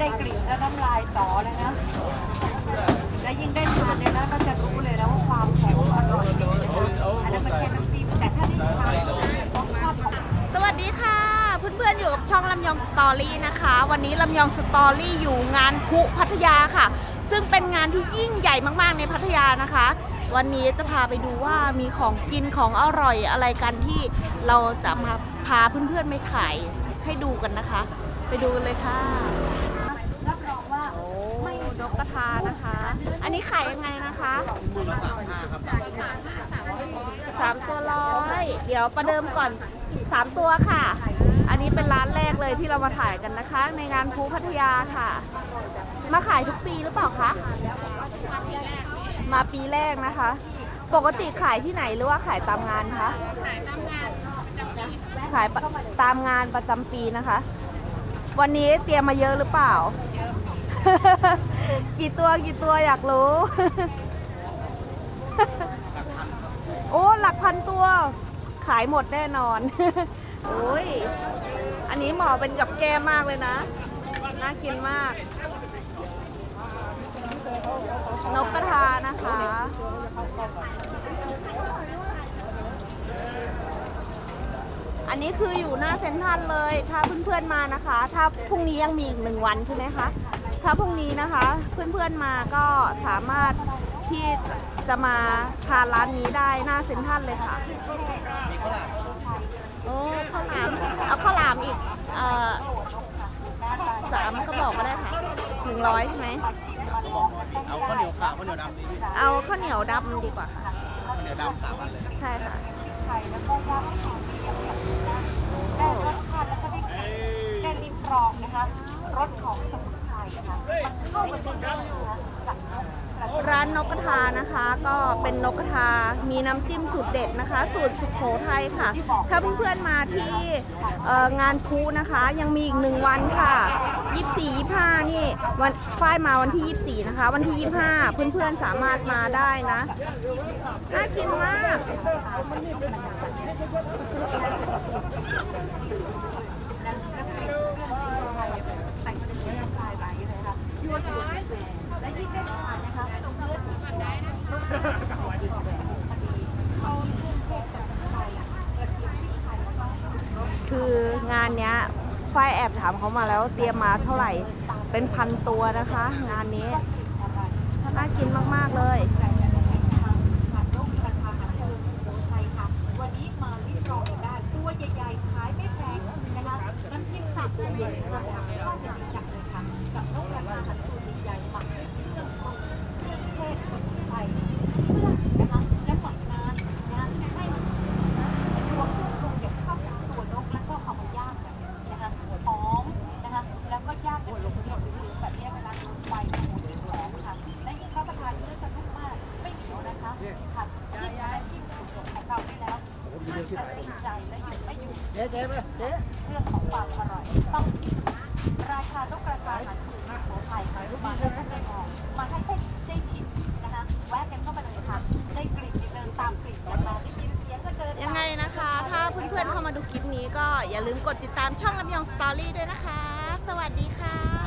ได้กลิ่นแล้วน้ำลายสอเลยนะ และยิ่งได้ทานเนี่ยนะก็จะรู้เลยนะว่าความหอมอร่อยเนี่ยนะอันนั้นมันแค่น้ำจิ้มแต่ถ้าได้ทานสชาติของสวัสดีค่ะ เพื่อนๆอยู่กับช่องลำยองสตอรี่นะคะ วันนี้ลำยองสตอรี่อยู่งานคุพัทยาค่ะ ซึ่งเป็นงานที่ยิ่งใหญ่มากๆในพัทยานะคะ วันนี้จะพาไปดูว่ามีของกินของอร่อยอะไรกันที่เราจะมาพาเพื่อนๆไปถ่ายให้ดูกันนะคะ ไปดูกันเลยค่ะ รับรองว่า โอ้ นกกระทานะคะ อันนี้ขายยังไงนะคะสามตัวร้อยเดี๋ยวประเดิมก่อนสามตัวค่ะ อันนี้เป็นร้านแรกเลยที่เรามาถ่ายกันนะคะ ในงานภูพัทยาค่ะ มาขายทุกปีหรือเปล่าคะมาปีแรกนะคะ ปกติขายที่ไหนหรือว่าขายตามงานคะขายตามงานขายตามงานประจำปีนะคะ วันนี้เตรียมมาเยอะหรือเปล่า กี่ตัวกี่ตัวอยากรู้ โอ้ หลักพันตัว ขายหมดแน่นอนโอ้ย อันนี้หมาะเป็นกับแก้มมากเลยนะ น่ากินมาก นกกระทานะคะ อันนี้คืออยู่หน้าเซ็นทรัลเลย ถ้าเพื่อนๆมานะคะ ถ้าพรุ่งนี้ยังมีอีกหนึ่งวันใช่ไหมคะ ถ้าพรุ่งนี้นะคะเพื่อนๆมาก็สามารถที่จะมาทานร้านนี้ได้หน้าเซ็นทรัลเลยค่ะโอ้ข้าวหลามเอาข้าวหลามอีกเอ่อสามก็บอกก็ได้ค่ะหนึ่งร้อยใช่ไหมเอาข้าวเหนียวขาวข้าวเหนียวดำนี่เอาข้าวเหนียวดำดีกว่าค่ะข้าวเหนียวดำสามอันเลยใช่ค่ะไข่แล้วก็ย่างให้หอมเดียวได้รสชาติแล้วก็ได้กลิ่นได้ริมรองนะคะรสของสมุน ร้านนกกระทานะคะ ก็เป็นนกกระทา มีน้ำจิ้มสูตรเด็ดนะคะ สูตรสุโขทัยค่ะ ถ้าเพื่อนๆมาที่งานคูนะคะ ยังมีอีกหนึ่งวันค่ะ24 25นี่วันฝ้ายมาวันที่ 24 นะคะ วันที่ 25 เพื่อนๆสามารถมาได้นะ น่ากินมาก แต่งเป็นเนื้อลายไหลเลยค่ะยั่วจุและยิ่งได้ทานนะคะต้องเลือกทานได้นะเอาเครื่องเทศจากไทยกระเทียมพริกไทยแล้วก็ คืองานเนี้ยฝ้ายแอบถามเขามาแล้วเตรียมมาเท่าไหร่ เป็นพันตัวนะคะ งานนี้น่ากินมาก ๆ เลยกับนกกระทาหันตัว เจ๊ไปเจ๊เรื่องของความอร่อยต้องกินนะราคานกกระทาหันสูตรโขทัยมาให้ท่านได้มอกมาให้ท่านได้ชิมนะคะแวะกันเข้ามาเลยค่ะได้กลิ่นเดินตามกลิ่นกันมาได้ยินเสียงก็เดินยังไงนะคะ ถ้าเพื่อนๆเข้ามาดูคลิปนี้ก็อย่าลืมกดติดตามช่องลำยองสตอรี่ด้วยนะคะ สวัสดีค่ะ